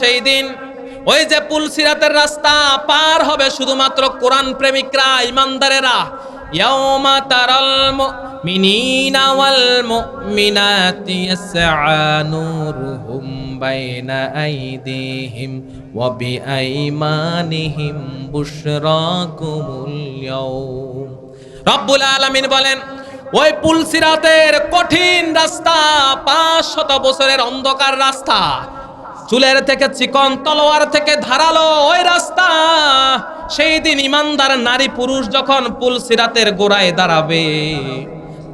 সেই দিন ওই যে পুল সিরাতের রাস্তা পার হবে শুধুমাত্র কোরআন প্রেমিকরা, ইমানদারেরা। ইয়াউমা তারাল মুমিনিনা ওয়াল মুমিনাতি ইয়াসআ নূরুহুম বাইনা আইদিহিম ওয়া বিআইমানিহিম বুশরাকুমুল ইয়াউম। রব্বুল আলামিন বলেন, ওই পুল সিরাতের কঠিন রাস্তা, পাঁচ শত বছরের অন্ধকার রাস্তা চুলের থেকে চিকন, তলোয়ার থেকে ধারালো ওই রাস্তা। সেই দিন ইমানদার নারী পুরুষ যখন পুল সিরাতের গোড়ায় দাঁড়াবে,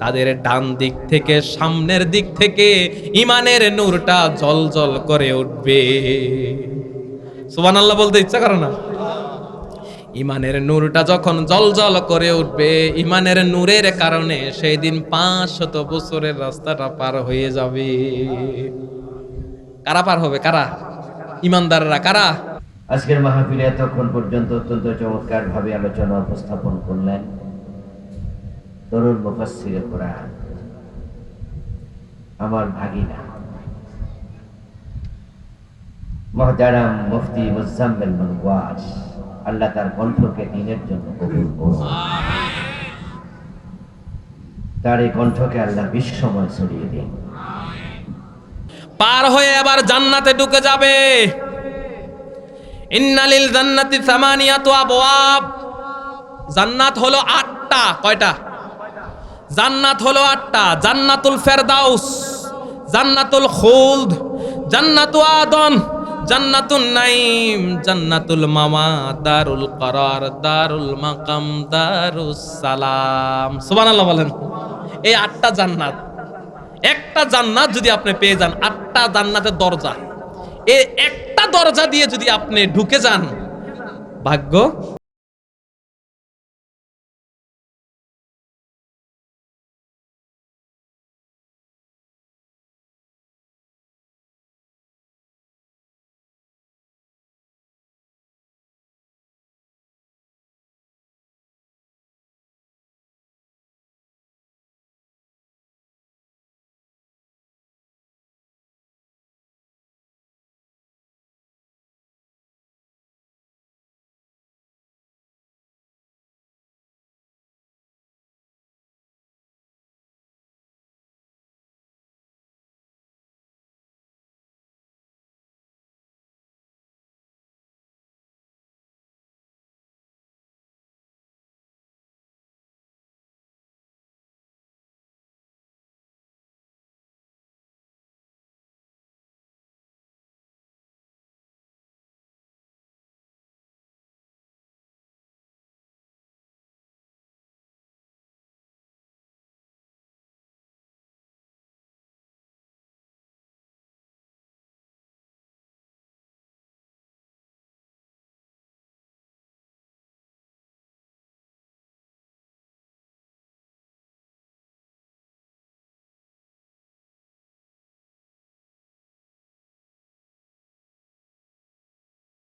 তাদের ডান দিক থেকে সামনের দিক থেকে ইমানের নূরটা জল জল করে উঠবে। সুবহানাল্লাহ বলতে ইচ্ছা করে না? ইমানের নূরটা যখন জলজল করে উঠবে, ইমানের নূরের কারণে সেই দিন পাঁচ শত বছরের রাস্তাটা পার হয়ে যাবে। কারা পার হবে, কারা? ইমানদাররা কারা? আজকের মাহফিলে এতক্ষণ পর্যন্ত অত্যন্ত চমৎকার ভাবে আলোচনা উপস্থাপন করলেন তরুণ আমার ভাগিনা মুফতি মুজাম্মেল আল্লাহ তার কণ্ঠকে দিনের জন্য কবুল তার এই কণ্ঠকে আল্লাহ বিশ্বময় ছড়িয়ে দিন। পার হয়ে আবার জান্নাতে ঢুকে যাবে। ইন্নালিল জান্নাতি সামানিয়াতু আবওয়াব। জান্নাত হলো আটটা, কয়টা? জান্নাত হলো আটটা, জান্নাতুল ফেরদাউস, জান্নাতুল খুলদ, জান্নাতু আদন, জান্নাতুন নাইম জান্নাতুল মামা, দারুল করার, দারুল মাকাম, দারুস সালাম। সুবহানাল্লাহ বলেন। এই আটটা জান্নাত। একটা জান্নাত যদি আপনি পেয়ে যান, আটটা জান্নাতের দরজা। এ একটা দরজা দিয়ে যদি আপনি ঢুকে যান, ভাগ্য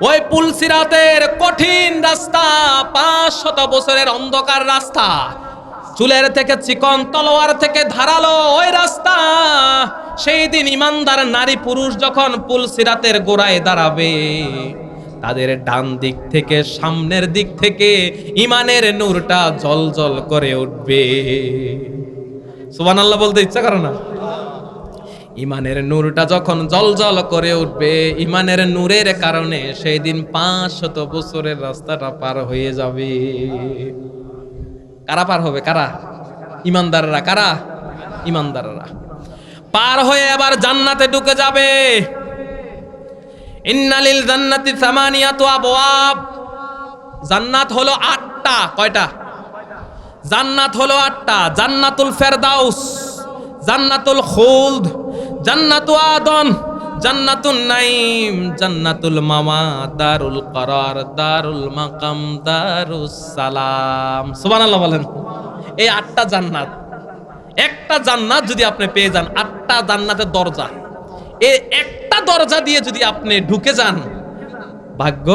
ওই পুল সিরাতের কঠিন রাস্তা, পাঁচ শত বছরের অন্ধকার রাস্তা। চুলের থেকে চিকন, তলোয়ার থেকে ধারালো ওই রাস্তা। সেই দিন ইমানদার নারী পুরুষ যখন পুল সিরাতের গোড়ায় দাঁড়াবে, তাদের ডান দিক থেকে, সামনের দিক থেকে ইমানের নূরটা জল জল করে উঠবে। সুবহানাল্লাহ বলতে ইচ্ছা করে না? ইমানের নূরটা যখন জলজল করে উঠবে, ইমানের নূরের কারণে সেই দিন পাঁচ শত বছরের রাস্তাটা পার হয়ে যাবে। কারা পার হবে? কারা? ইমানদাররা। কারা? ইমানদাররা। পার হয়ে আবার জান্নাতে ঢুকে যাবে। ইন্নালিল জান্নাতি সামানিয়াতু আবওয়াব। জান্নাত হলো আটটা। কয়টা? জান্নাত হলো আটটা। জান্নাতুল ফেরদাউস, জান্নাতুল খুলদ। জান্নাতু আদন জান্নাতুন নাইম জান্নাতুল মামা, দারুল করার, দারুল মাকাম, দারুস সালাম। সুবহানাল্লাহ বলেন। এই আটটা জান্নাত, একটা জান্নাত যদি আপনি পেয়ে যান, আটটা জান্নাতের দরজা। এই একটা দরজা দিয়ে যদি আপনি ঢুকে যান, ভাগ্য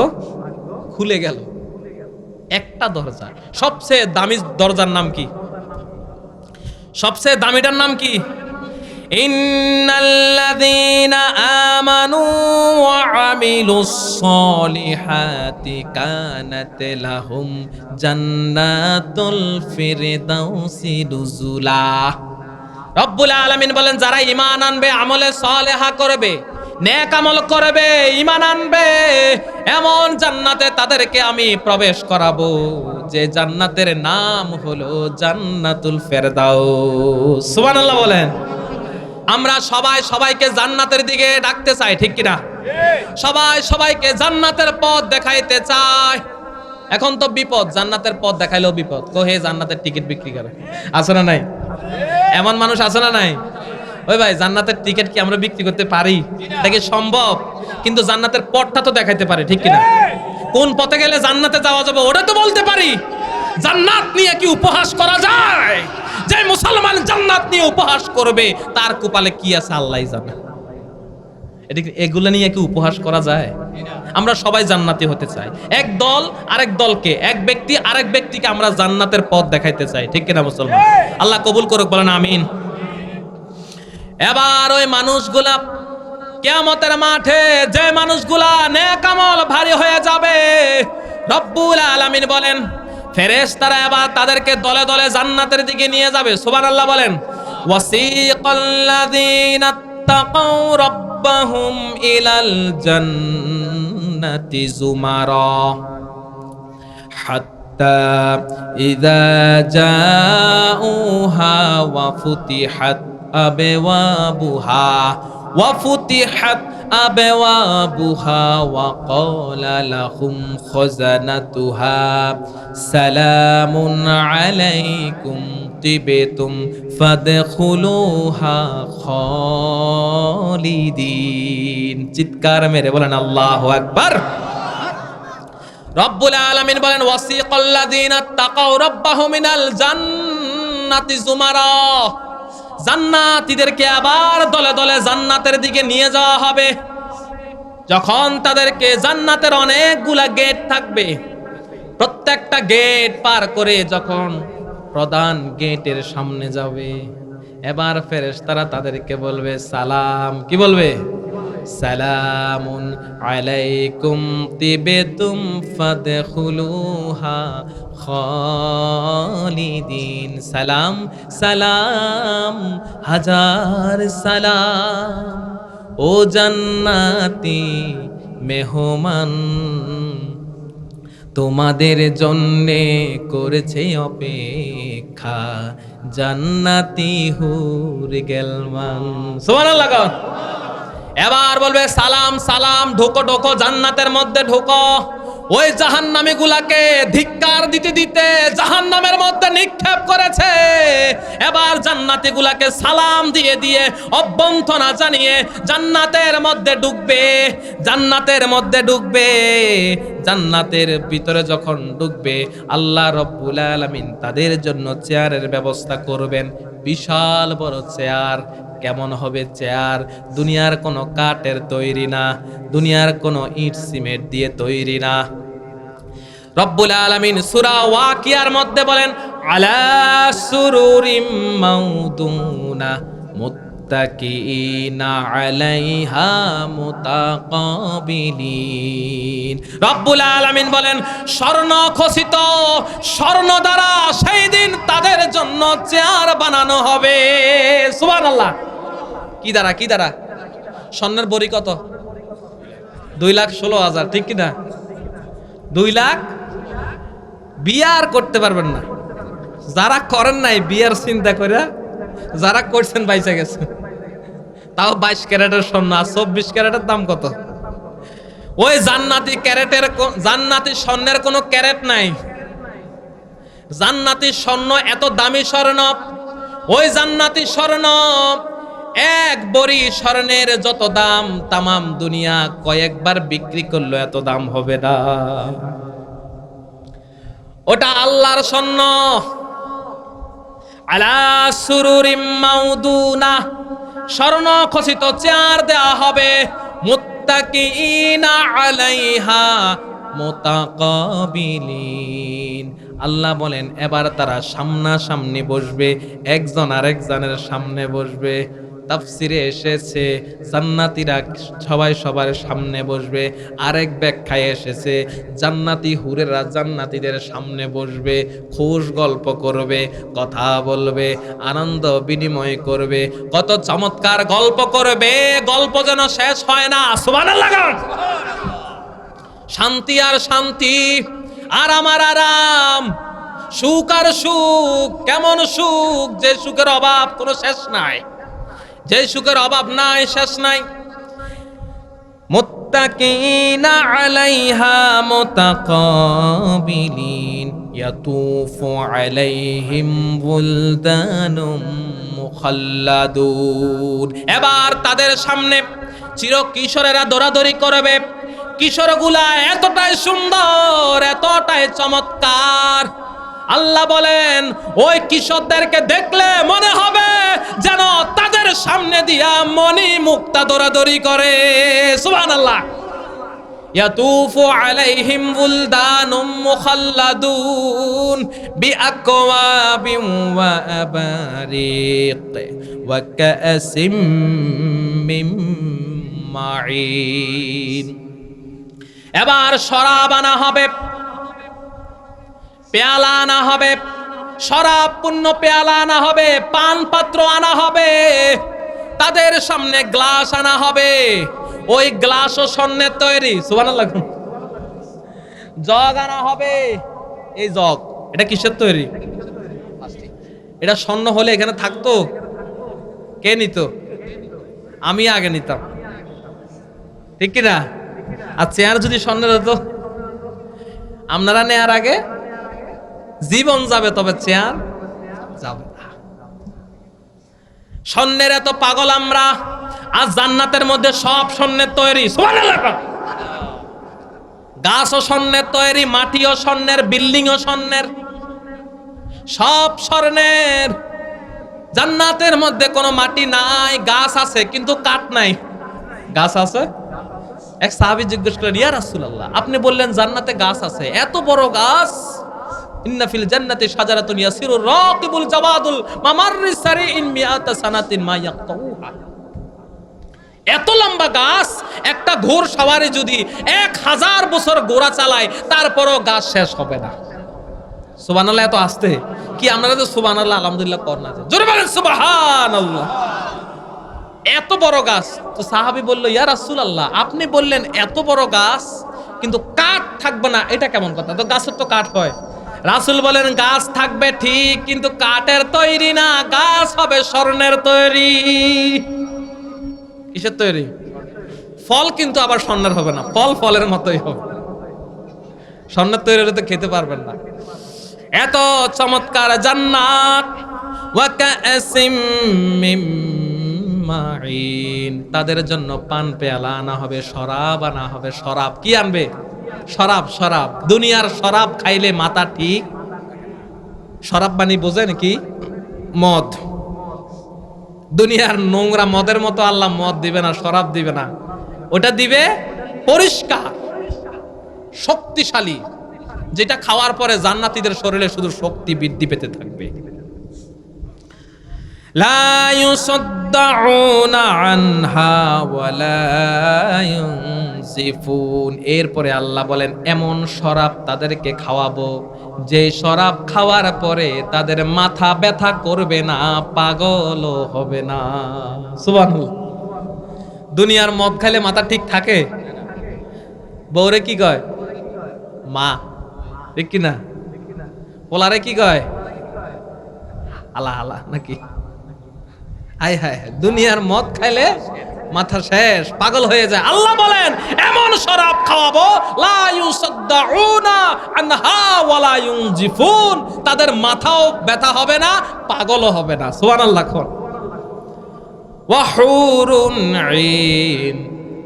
খুলে গেল। একটা দরজা। সবচেয়ে দামি দরজার নাম কি? সবচেয়ে দামিটার নাম কি? ইন্নাল্লাযীনা আমানু ওয়া আমিলুস সলিহাতি কানাত লাহুম জান্নাতুল ফিরদাউসি নুজুলা। রব্বুল আলামিন বলেন, যারা ঈমান আনবে, আমলে সলেহা করবে, নেক আমল করবে, ঈমান আনবে, এমন জান্নাতে তাদেরকে আমি প্রবেশ করাবো, যে জান্নাতের নাম হলো জান্নাতুল ফেরদাউস। সুবহানাল্লাহ বলেন। আমরা সবাই সবাইকে জান্নাতের দিকে ডাকতে চাই, ঠিক কিনা? সবাই সবাইকে জান্নাতের পথ দেখাইতে চায় এখন তো বিপদ, জান্নাতের পথ দেখাইলেও বিপদ। কোহে জান্নাতের টিকিট বিক্রি করে। আছে না নাই? এমন মানুষ আছে না নাই? ওই ভাই, জান্নাতের টিকিট কি আমরা বিক্রি করতে পারি? কি সম্ভব? কিন্তু জান্নাতের পথটা তো দেখাইতে পারে, ঠিক কিনা? কোন পথে গেলে জান্নাতে যাওয়া যাবে, ওটা তো বলতে পারি। জান্নাত নিয়ে কি উপহাস করা যায়? যে মুসলমান জান্নাত নিয়ে উপহাস করবে, তার কপালে কি আছে আল্লাহ জানে। এগুলো নিয়ে কি উপহাস করা যায়? আমরা সবাই জান্নাতি হতে চাই। এক দল আরেক দলকে, এক ব্যক্তি আরেক ব্যক্তিকে আমরা জান্নাতের পথ দেখাইতে চাই। ঠিক কিনা মুসলমান? আল্লাহ কবুল করুক, বলেন আমিন। এবার ওই মানুষগুলা কেয়ামতের মাঠে যে মানুষগুলা নেকামল ভারী হয়ে যাবে, রব্বুল আলামিন বলেন ফেরেশ তারা আবার তাদেরকে দলে দলে জান্নাতের দিকে নিয়ে যাবে। সুবান আল্লাহ বলেন, ওয়াসিকাল্লাযীনা তাকাউ রাব্বাহুম ইলাল জান্নাতি জুমারা হাত্তা ইযা জাউহা ওয়া ফুতিহাত বুহা ওয়া ফুতিহাত أبوابها وقال لهم خزنتها سلام عليكم طبتم فادخلوها خالدين চিৎকার মেরে বলেন আল্লাহু আকবার রব্বুল আলামিন বলেন ওয়াসিকাল্লাযীনা তাকাউ রাব্বাহুম মিনাল জান্নাতি জুমারা জান্নাতীদেরকে আবার দলে দলে জান্নাতের দিকে নিয়ে যাওয়া হবে। যখন তাদেরকে জান্নাতের অনেকগুলা গেট থাকবে, প্রত্যেকটা গেট পার করে যখন প্রধান গেটের সামনে যাবে, এবার ফেরেশতারা তাদেরকে বলবে, সালাম। কি বলবে? সালামুন আলাইকুম তিবেতুম ফাদখুলুহা খালিদিন, সালাম সালাম, হাজার সালাম। ও জান্নাতি মেহমান, তোমাদের জন্যে করেছে অপেক্ষা জান্নাতি হুর গেলমান। সুবহানাল্লাহ কও। এবার বলবে, সালাম সালাম, ঢোকো ঢোকো, জান্নাতের মধ্যে ঢোকো। ওই জাহান্নামী গুলাকে ধিক্কার দিতে দিতে জাহান্নামের মধ্যে নিক্ষেপ করেছে। এবার জান্নাতি গুলাকে সালাম দিয়ে দিয়ে অভ্যন্তনা জানিয়ে জান্নাতের মধ্যে ঢুকবে জান্নাতের মধ্যে ঢুকবে জান্নাতের ভিতরে যখন ঢুকবে আল্লাহ রব্বুল আলামিন তাদের জন্য চেয়ারের ব্যবস্থা করবেন। বিশাল বড় চেয়ার কেমন হবে চেয়ার? দুনিয়ার কোনো কাঠের তৈরি না। দুনিয়ার কোনো ইট সিমেন্ট দিয়ে তৈরি না। রব্বুল আলামিন সূরা ওয়াকিয়ার মধ্যে বলেন, আলা সুরুরিম মাউদুনা মুত্তাকিনা আলাইহা মুতাকাবিলিন। রব্বুল আলামিন বলেন, স্বর্ণ খচিত স্বর্ণ দ্বারা সেই দিন তাদের জন্য চেয়ার বানানো হবে। সুবহানাল্লাহ। কি দ্বারা কি দ্বারা স্বর্ণের বড়ি কত? দুই লাখ ষোলো হাজার, ঠিক কিনা? দুই লাখ? বিয়ার করতে পারবেন না। যারা করেন নাই, বিয়ার চিন্তা করে যারা করছেন বাইচা গেছে। তাও বাইশ ক্যারেটের স্বর্ণ আর চব্বিশ ক্যারেটের দাম কত? ওই জান্নাতি ক্যারেটের জান্নাতি স্বর্ণের কোনো ক্যারেট নাই। জান্নাতি স্বর্ণ এত দামি স্বর্ণ। ওই জান্নাতি স্বর্ণ এক বড়ি স্বর্ণের যত দাম, তামাম দুনিয়া কয়েকবার বিক্রি করল এত দাম হবে না। ওটা আল্লাহর স্বর্ণ। আলা সুরুরিম মাউদুনা। স্বর্ণ খচিত চেয়ার দেয়া হবে। মুত্তাকিনা আলাইহা মুতাকাবিলিন। আল্লাহ বলেন, এবার তারা সামনা সামনাসামনি বসবে, একজন আরেকজনের সামনে বসবে। তাফসিরে এসেছে, জান্নাতীরা সবাই সবার সামনে বসবে, আরেক ব্যাখ্যায় এসেছে, জান্নাতি হুরেরা জান্নাতীদের সামনে বসবে, খুশ গল্প করবে, কথা বলবে, আনন্দ বিনিময় করবে, কত চমৎকার গল্প করবে, গল্প যেন শেষ হয় না শান্তি আর শান্তি আর আমার আরাম, সুখ আর সুখ, কেমন সুখ, যে সুখের অভাব কোনো শেষ নাই। যে সুখের অভাব নাই, শেষ নাই। এবার তাদের সামনে চির কিশোরেরা দৌড়াদৌড়ি করবে। কিশোরগুলা এতটাই সুন্দর, এতটাই চমৎকার। আল্লাহ বলেন ওই কিশোরদেরকে দেখলে মনে হবে যেন তাদের সামনে দিয়া মনি মুক্তা দৌড়াদৌড়ি করে সুবহান আল্লাহ يطوف عليهم ولدان مخلدون بأكواب وأباريق وكأس من معين এবার শরাব আনা হবে পেয়ালা আনা হবে, শরাব পূর্ণ পেয়ালা আনা হবে পান পাত্র আনা হবে, তাদের সামনে গ্লাস আনা হবে। ওই গ্লাসও স্বর্ণের তৈরি, সুবহানাল্লাহ। জগ আনা হবে, এই জগ, এটা কিসের তৈরি? এটা স্বর্ণ হলে এখানে থাকতো? কে নিত? আমি আগে নিতাম। ঠিক কিনা? আর চেয়ার যদি স্বর্ণের হতো? আপনারা নেয়ার আগে জীবন যাবে তবে চেয়ার যাবে স্বর্ণের এত পাগল আমরা আজ জান্নাতের মধ্যে সব স্বর্ণের তৈরি। গাছও স্বর্ণের তৈরি, মাটিও স্বর্ণের, বিল্ডিংও স্বর্ণের। সব স্বর্ণের। জান্নাতের মধ্যে কোনো মাটি নাই, গাছ আছে, কিন্তু কাঠ নাই। গাছ আছে? এক সাহাবী জিজ্ঞেস করলেন, ইয়া রাসূলুল্লাহ, আপনি বললেন জান্নাতে গাছ আছে, এত বড় গাছ? শাজারাতুন ইয়াসিরু রাকিবুল সারিইন মিআতা সানাতিন মা এত লম্বা গাছ, একটা ঘোর সওয়ারি যদি এক হাজার বছর গোড়া চালায়, তারপরও গাছ শেষ হবে না। সুবহানাল্লাহ, এত আসতে? কি আপনারা তো সুবহানাল্লাহ, আলহামদুলিল্লাহ কর না জোরে বলেন এত বড় গাছ, তো সাহাবি বলল, ইয়া রাসূলুল্লাহ, আপনি বললেন এত বড় গাছ, কিন্তু কাঠ থাকবে না, এটা কেমন কথা? তো গাছের তো কাঠ হয়। রাসূল বলেন, গাছ থাকবে ঠিক, কিন্তু কাঠের তৈরি না, গাছ হবে স্বর্ণের তৈরি। কিসের তৈরি? ফল কিন্তু আবার স্বর্ণের হবে না, ফল ফলের মতোই হবে। স্বর্ণের তৈরি হলে তো খেতে পারবেন না। এত চমৎকার জান্নাত তাদের জন্য পান পেয়ালা আনা হবে, শরাব আনা হবে, শরাব কি আনবে? শরাব শরাব। দুনিয়ার শরাব খাইলে মাথা ঠিক? শরাব বানি বোঝেন কি মদ। দুনিয়ার নোংরা মদের মতো আল্লাহ মদ দিবে না, শরাব দিবে না। ওটা দিবে পরিষ্কার, শক্তিশালী। যেটা খাওয়ার পরে জান্নাতীদের শরীরে শুধু শক্তি বৃদ্ধি পেতে থাকবে। লা ইউসাদ্দাউনা আনহা ওয়ালা ইউনজিফুন এরপরে আল্লাহ বলেন, এমন শরাব তাদেরকে খাওয়াবো, যে শরাব খাওয়ার পরে তাদের মাথা ব্যথা করবে না, পাগলও হবে না। সুবহানাল্লাহ। দুনিয়ার মদ খাইলে মাথা ঠিক থাকে? বউরে কি কয়? মা। ঠিক কি না পোলারে কি কয়? আলা আলা, নাকি? হায় হায় হায়, দুনিয়ার মদ খাইলে মাথা শেষ পাগল হয়ে যায় আল্লাহ বলেন এমন শরাব খাওয়াবো লা ইউসাদ্দাউনা আনহা ওয়ালা ইউনজিফুন তাদের মাথাও ব্যথা হবে না পাগলও হবে না সুবহানাল্লাহ কোন وحور عين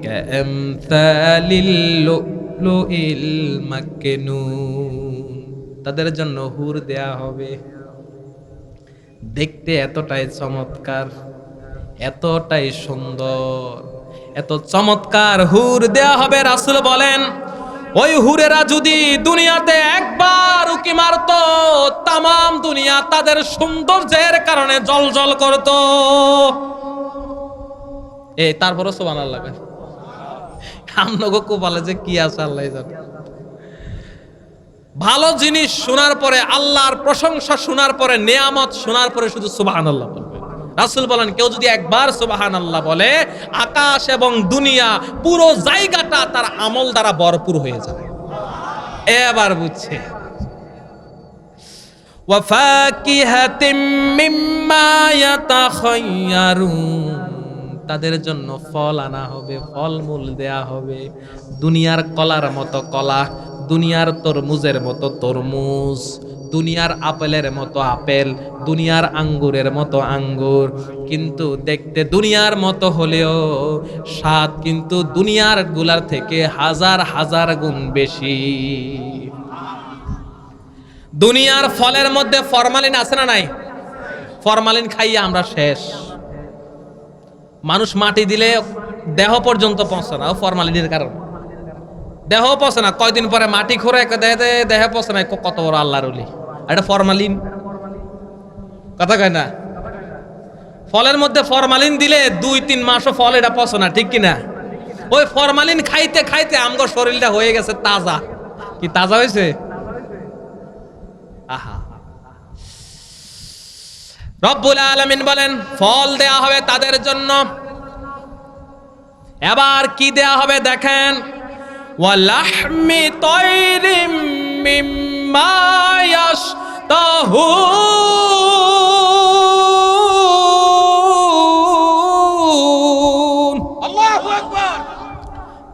كأمثال اللؤلؤ المكنون তাদের জন্য হুর দেয়া হবে দেখতে এতটাই চমৎকার, এতটাই সুন্দর, এত চমৎকার হুর দেয়া হবে রাসুল বলেন, ওই হুরেরা যদি দুনিয়াতে একবার উকি মারত, তামাম দুনিয়া তাদের সৌন্দর্যের কারণে জল জল করত। এই, তারপরও সোবান আল্লাহ আমনগো যে কি আছে আল্লাহ ভালো জিনিস শোনার পরে, আল্লাহর প্রশংসা শোনার পরে, নেয়ামত শোনার পরে শুধু সুবাহান আল্লাহ বলবে। রাসুল বলেন, কেউ যদি একবার সুবাহান আল্লাহ বলে, আকাশ এবং দুনিয়া পুরো জায়গাটা তার আমল দ্বারা ভরপুর হয়ে যায়। এবার বুঝছে। তাদের জন্য ফল আনা হবে, ফলমূল দেয়া হবে। দুনিয়ার কলার মতো কলা দুনিয়ার তরমুজের মতো তরমুজ, দুনিয়ার আপেলের মতো আপেল, দুনিয়ার আঙ্গুরের মতো আঙ্গুর। কিন্তু দেখতে দুনিয়ার মতো হলেও স্বাদ কিন্তু দুনিয়ারগুলার থেকে হাজার হাজার গুণ বেশি। দুনিয়ার ফলের মধ্যে ফরমালিন আছে না নাই? ফরমালিন খাইয়ে আমরা শেষ। মানুষ মাটি দিলে দেহ পর্যন্ত পৌঁছে না ফরমালিনের কারণে। দেহ পৌঁছে না। কয়দিন পরে মাটি খোরে দেহে দেহে পৌঁছে না। কত বড় আল্লাহর উলি এটা ফরমালিন। কথা কয় না? ফলের মধ্যে ফরমালিন দিলে দুই তিন মাসও ফল এটা পচে না, ঠিক কিনা? ওই ফরমালিন খাইতে খাইতে আমগর শরীরটা হয়ে গেছে তাজা। কি তাজা হয়েছে? আহা। রব্বুল আলামিন বলেন, ফল দেয়া হবে তাদের জন্য। এবার কি দেয়া হবে দেখেন। ওয়ালাহমি তৈরিম ইয়াশতাহুন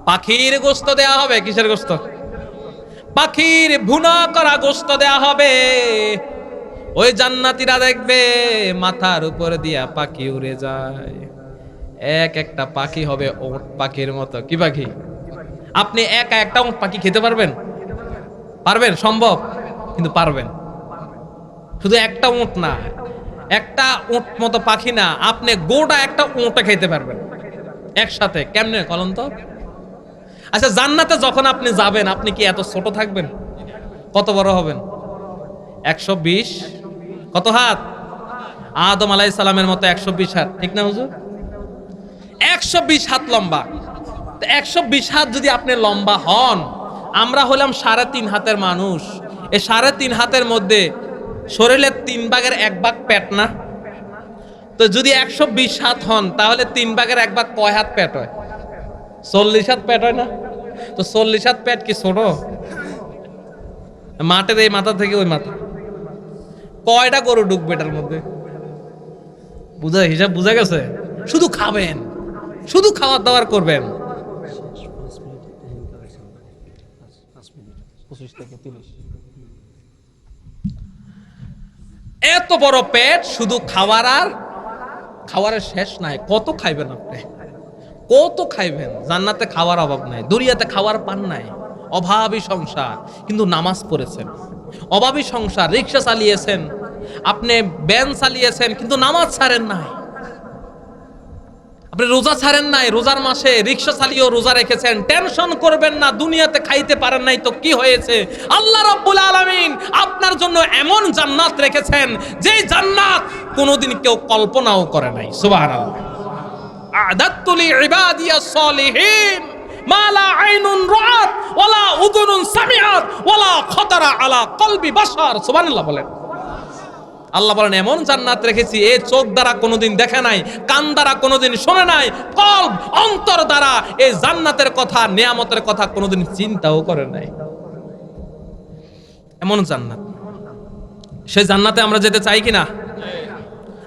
পাখির গোস্ত দেয়া হবে কিসের গোস্ত? পাখির ভুনা করা গোস্ত দেয়া হবে। ওই জান্নাতীরা দেখবে মাথার উপর দিয়া পাখি উড়ে যায়। এক একটা পাখি হবে ওট পাখির মতো। কি পাখি? আপনি একা একটা ওট পাখি খেতে পারবেন? পারবেন, সম্ভব, কিন্তু পারবেন। শুধু একটা উঁট না, একটা উঁট মতো পাখি না, আপনি গোটা একটা উঁটে খেতে পারবেন। একসাথে, কেমনে কলম তো? আচ্ছা জান্নাতে যখন আপনি যাবেন, আপনি কি এত ছোট থাকবেন? কত বড় হবেন? একশো বিশ। কত হাত? আদম আলাই সালামের মতো একশো বিশ হাত, ঠিক না হুজুর? একশো বিশ হাত লম্বা। একশো বিশ হাত যদি আপনি লম্বা হন, আমরা হলাম সাড়ে তিন হাতের মানুষ। এই সাড়ে তিন হাতের মধ্যে শরীরের তিন ভাগের এক ভাগ পেট না? তো যদি একশো বিশ হাত হন, তাহলে তিন ভাগের এক ভাগ কয় হাত পেট হয়? চল্লিশ হাত পেট হয় না? তো চল্লিশ হাত পেট কি ছোট? মাঠের এই মাথা থেকে ওই মাথা। কয়টা গরু ঢুকবে এটার মধ্যে? বুঝা হিসাব বুঝা গেছে? শুধু খাবেন। শুধু খাওয়ার দাওয়ার করবেন। এত বড় পেট শুধু খাওয়ার আর খাওয়ারের শেষ নাই। কত খাইবেন আপনি? কত খাইবেন? জান্নাতে খাওয়ার অভাব নাই, দুনিয়াতে খাওয়ার পান নাই। অভাবী সংসার, কিন্তু নামাজ পড়েছেন। অভাবী সংসার, রিক্সা চালিয়েছেন, আপনি ব্যান চালিয়েছেন, কিন্তু নামাজ ছাড়েন নাই। আপনি রোজা ছাড়েন নাই, রোজার মাসে রিক্সা চালিয়েও রোজা রেখেছেন। টেনশন করবেন না, দুনিয়াতে খাইতে পারেন নাই, তো কি হয়েছে? আল্লাহ রাব্বুল আলামিন আপনার জন্য এমন জান্নাত রেখেছেন যে জান্নাত কোনোদিন কেউ কল্পনাও করে নাই। সুবহানাল্লাহ। আদাত্তু লিইবাদিয়া সালিহিন মা লা আইনুন রাআত ওয়ালা উযুনুন সামিআত ওয়ালা খাতারা আলা কলবি বাশার। সুবহানাল্লাহ বলেন। আল্লাহ বলেন, এমন জান্নাত রেখেছি, এ চোখ দ্বারা কোনোদিন দেখে নাই, কান দ্বারা কোনোদিন শোনে নাই, কল্ব, অন্তর দ্বারা এই জান্নাতের কথা, নিয়ামতের কথা কোনোদিন চিন্তাও করে নাই। এমন জান্নাত। সেই জান্নাতে আমরা যেতে চাই কি না?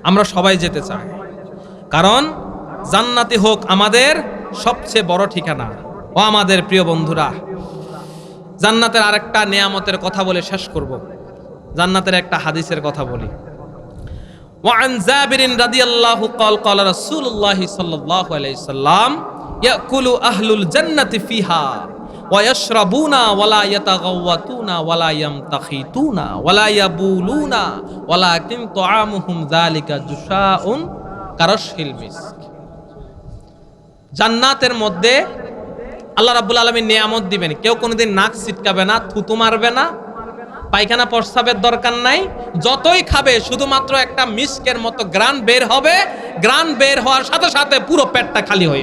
আমরা সবাই যেতে চাই। কারণ জান্নাতি হোক আমাদের সবচেয়ে বড় ঠিকানা। ও আমাদের প্রিয় বন্ধুরা, জান্নাতের আরেকটা নেয়ামতের কথা বলে শেষ করব। জান্নাতের একটা হাদিসের কথা বলি وعن جابر رضي الله قال قال رسول الله صلى الله عليه وسلم يأكل أهل الجنة فيها ويشربون ولا يتغوتون ولا يمتخيتون ولا يبولون ولكن طعامهم ذلك جشاء كرشه المسك জান্নাতের মধ্যে আল্লাহ রাব্বুল আলমীর নিয়ামত দিবেন কেউ কোনোদিন নাক ছিটকাবে না থুতু মারবে না পায়খানা প্রস্রাবের দরকার নাই। যতই খাবে, শুধুমাত্র একটা মিস্কের মতো গ্রান বের হবে। গ্রান বের হওয়ার সাথে সাথে পুরো পেটটা খালি হয়ে